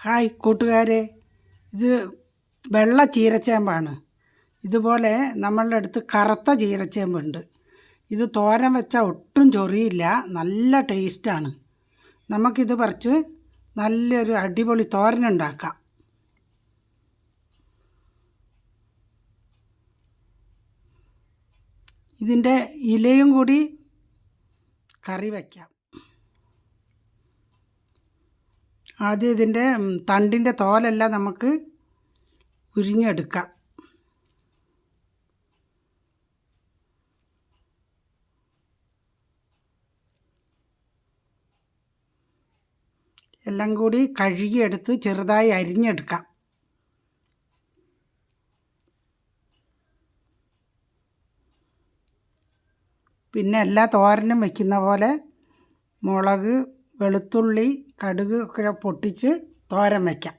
Hi കൂട്ടുകാരെ. ഇത് വെള്ള ചീരച്ചേമ്പാണ്. ഇതുപോലെ നമ്മളുടെ അടുത്ത് കറുത്ത ചീരച്ചേമ്പുണ്ട്. ഇത് തോരൻ വെച്ചാൽ ഒട്ടും ചൊറിയില്ല നല്ല ടേസ്റ്റാണ്. നമുക്കിത് പറിച്ച് നല്ലൊരു അടിപൊളി തോരൻ ഉണ്ടാക്കാം. ഇതിന്റെ ഇലയും കൂടി കറി വയ്ക്കാം. ആദ്യം ഇതിന്റെ തണ്ടിന്റെ തോലെല്ലാം നമുക്ക് ഉരിഞ്ഞെടുക്കാം. എല്ലാം കൂടി കഴുകിയെടുത്ത് ചെറുതായി അരിഞ്ഞെടുക്കാം. പിന്നെ എല്ലാ തോരനും വയ്ക്കുന്ന പോലെ മുളക് വെളുത്തുള്ളി കടുക് ഒക്കെ പൊട്ടിച്ച് തോരൻ വയ്ക്കാം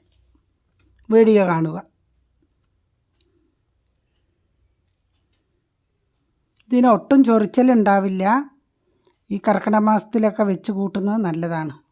വീഡിയോ കാണുക. ഇതിന് ഒട്ടും ചൊറിച്ചലുണ്ടാവില്ല. ഈ കർക്കിടക മാസത്തിലൊക്കെ വെച്ച് കൂട്ടുന്നത് നല്ലതാണ്.